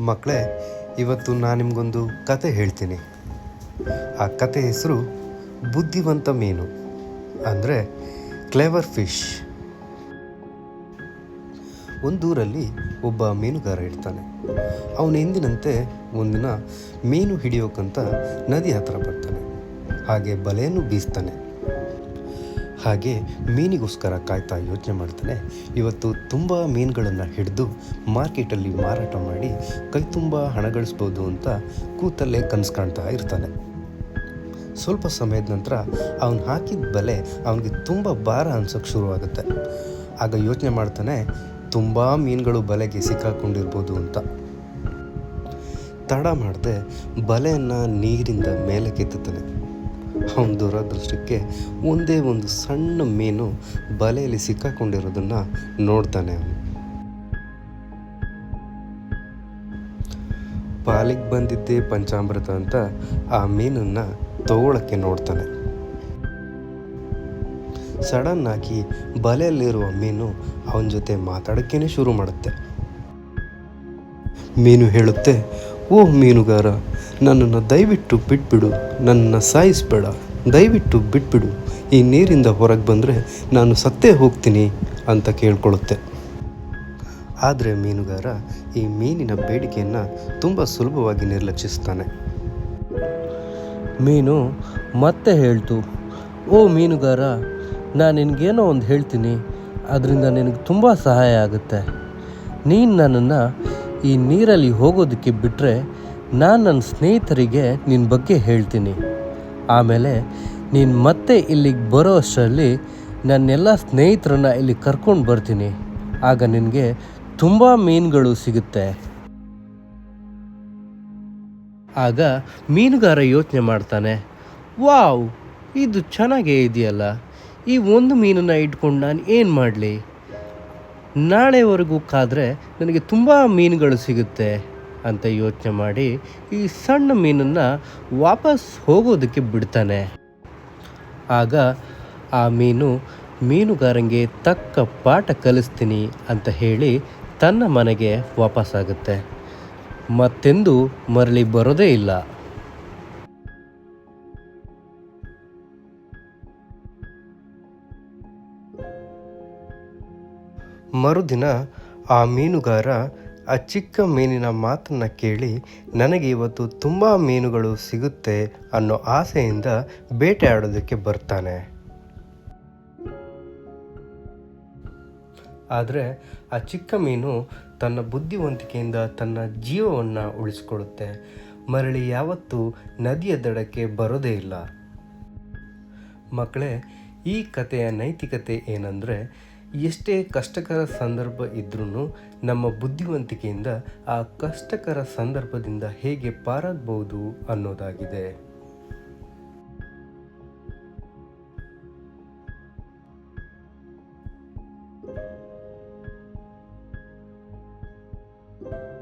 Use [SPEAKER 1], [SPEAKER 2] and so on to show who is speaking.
[SPEAKER 1] ಮಕ್ಕಳೇ, ಇವತ್ತು ನಾನು ನಿಮಗೊಂದು ಕತೆ ಹೇಳ್ತೀನಿ. ಆ ಕತೆ ಹೆಸರು ಬುದ್ಧಿವಂತ ಮೀನು, ಅಂದರೆ ಕ್ಲೇವರ್ ಫಿಶ್. ಒಂದೂರಲ್ಲಿ ಒಬ್ಬ ಮೀನುಗಾರ ಇರ್ತಾನೆ. ಅವನು ಎಂದಿನಂತೆ ಒಂದಿನ ಮೀನು ಹಿಡಿಯೋಕ್ಕಂತ ನದಿ ಹತ್ರ ಬರ್ತಾನೆ. ಹಾಗೆ ಬಲೆಯನ್ನು ಬೀಸ್ತಾನೆ. ಹಾಗೆ ಮೀನಿಗೋಸ್ಕರ ಕಾಯ್ತಾ ಯೋಚನೆ ಮಾಡ್ತಾನೆ. ಇವತ್ತು ತುಂಬ ಮೀನುಗಳನ್ನು ಹಿಡಿದು ಮಾರ್ಕೆಟಲ್ಲಿ ಮಾರಾಟ ಮಾಡಿ ಕೈ ತುಂಬ ಹಣ ಗಳಿಸ್ಬೋದು ಅಂತ ಕೂತಲ್ಲೇ ಕನಸು ಕಾಣ್ತಾ ಇರ್ತಾನೆ. ಸ್ವಲ್ಪ ಸಮಯದ ನಂತರ ಅವನು ಹಾಕಿದ ಬಲೆ ಅವನಿಗೆ ತುಂಬ ಭಾರ ಅನ್ಸೋಕ್ಕೆ ಶುರುವಾಗುತ್ತೆ. ಆಗ ಯೋಚನೆ ಮಾಡ್ತಾನೆ, ತುಂಬ ಮೀನುಗಳು ಬಲೆಗೆ ಸಿಕ್ಕಾಕೊಂಡಿರ್ಬೋದು ಅಂತ. ತಡ ಮಾಡದೆ ಬಲೆಯನ್ನು ನೀರಿಂದ ಮೇಲೆ ಕೆತ್ತುತ್ತಾನೆ ಅವನ ದುರದೃಷ್ಟಕ್ಕೆ ಒಂದೇ ಒಂದು ಸಣ್ಣ ಮೀನು ಬಲೆಯಲ್ಲಿ ಸಿಕ್ಕಾಕೊಂಡಿರೋದನ್ನು ನೋಡ್ತಾನೆ ಅವನು. ಪಾಲಿಗೆ ಬಂದಿದ್ದೇ ಪಂಚಾಮೃತ ಅಂತ ಆ ಮೀನನ್ನು ತಗೊಳಕ್ಕೆ ನೋಡ್ತಾನೆ. ಸಡನ್ ಆಗಿ ಬಲೆಯಲ್ಲಿರುವ ಮೀನು ಅವನ ಜೊತೆ ಮಾತಾಡೋಕ್ಕೇನೆ ಶುರು ಮಾಡುತ್ತೆ. ಮೀನು ಹೇಳುತ್ತೆ, ಓ ಮೀನುಗಾರ ನನ್ನನ್ನು ದಯವಿಟ್ಟು ಬಿಟ್ಬಿಡು, ನನ್ನನ್ನು ಸಾಯಿಸ್ಬೇಡ. ದಯವಿಟ್ಟು ಬಿಟ್ಬಿಡು. ಈ ನೀರಿಂದ ಹೊರಗೆ ಬಂದರೆ ನಾನು ಸತ್ತೇ ಹೋಗ್ತೀನಿ ಅಂತ ಕೇಳ್ಕೊಳ್ಳುತ್ತೆ. ಆದರೆ ಮೀನುಗಾರ ಈ ಮೀನಿನ ಬೇಡಿಕೆಯನ್ನು ತುಂಬ ಸುಲಭವಾಗಿ ನಿರ್ಲಕ್ಷಿಸ್ತಾನೆ.
[SPEAKER 2] ಮೀನು, ಮತ್ತೆ ಹೇಳ್ತು, ಓ ಮೀನುಗಾರ, ನಾನು ನಿನಗೇನೋ ಒಂದು ಹೇಳ್ತೀನಿ. ಅದರಿಂದ ನಿನಗೆ ತುಂಬ ಸಹಾಯ ಆಗುತ್ತೆ. ನೀನು ನನ್ನನ್ನು ಈ ನೀರಲ್ಲಿ ಹೋಗೋದಕ್ಕೆ ಬಿಟ್ಟರೆ ನಾನು ನನ್ನ ಸ್ನೇಹಿತರಿಗೆ ನಿನ್ನ ಬಗ್ಗೆ ಹೇಳ್ತೀನಿ. ಆಮೇಲೆ ನೀನು ಮತ್ತೆ ಇಲ್ಲಿಗೆ ಬರೋ ಅಷ್ಟರಲ್ಲಿ ನನ್ನೆಲ್ಲ ಸ್ನೇಹಿತರನ್ನ ಇಲ್ಲಿ ಕರ್ಕೊಂಡು ಬರ್ತೀನಿ. ಆಗ ನಿನಗೆ ತುಂಬ ಮೀನುಗಳು ಸಿಗುತ್ತೆ. ಆಗ ಮೀನುಗಾರ ಯೋಚನೆ ಮಾಡ್ತಾನೆ, ವಾವ್, ಇದು ಚೆನ್ನಾಗೇ ಇದೆಯಲ್ಲ. ಈ ಒಂದು ಮೀನನ್ನು ಇಟ್ಕೊಂಡು ನಾನು ಏನು ಮಾಡಲಿ? ನಾಳೆವರೆಗೂ ಕಾದರೆ ನನಗೆ ತುಂಬ ಮೀನುಗಳು ಸಿಗುತ್ತೆ. ಅಂತ ಯೋಚನೆ ಮಾಡಿ ಈ ಸಣ್ಣ ಮೀನನ್ನು ವಾಪಸ್ ಹೋಗೋದಕ್ಕೆ ಬಿಡ್ತಾನೆ. ಆಗ ಆ ಮೀನು, ಮೀನುಗಾರಂಗೆ ತಕ್ಕ ಪಾಠ ಕಲಿಸ್ತೀನಿ ಅಂತ ಹೇಳಿ ತನ್ನ ಮನೆಗೆ ವಾಪಸ್ಸಾಗುತ್ತೆ ಮತ್ತೆಂದು ಮರಳಿ ಬರೋದೇ ಇಲ್ಲ.
[SPEAKER 1] ಮರುದಿನ ಆ ಮೀನುಗಾರ ಆ ಚಿಕ್ಕ ಮೀನಿನ ಮಾತನ್ನು ಕೇಳಿ ನನಗೆ ಇವತ್ತು ತುಂಬ ಮೀನುಗಳು ಸಿಗುತ್ತೆ ಅನ್ನೋ ಆಸೆಯಿಂದ ಬೇಟೆ ಆಡೋದಕ್ಕೆ ಬರ್ತಾನೆ. ಆದರೆ ಆ ಚಿಕ್ಕ ಮೀನು ತನ್ನ ಬುದ್ಧಿವಂತಿಕೆಯಿಂದ ತನ್ನ ಜೀವವನ್ನು ಉಳಿಸ್ಕೊಳ್ಳುತ್ತೆ. ಮರಳಿ ಯಾವತ್ತೂ ನದಿಯ ದಡಕ್ಕೆ ಬರೋದೇ ಇಲ್ಲ. ಮಕ್ಕಳೇ, ಈ ಕಥೆಯ ನೈತಿಕತೆ ಏನಂದರೆ ಎಷ್ಟೇ ಕಷ್ಟಕರ ಸಂದರ್ಭ ಇದ್ರೂ ನಮ್ಮ ಬುದ್ಧಿವಂತಿಕೆಯಿಂದ ಆ ಕಷ್ಟಕರ ಸಂದರ್ಭದಿಂದ ಹೇಗೆ ಪಾರಾಗಬಹುದು ಅನ್ನೋದಾಗಿದೆ.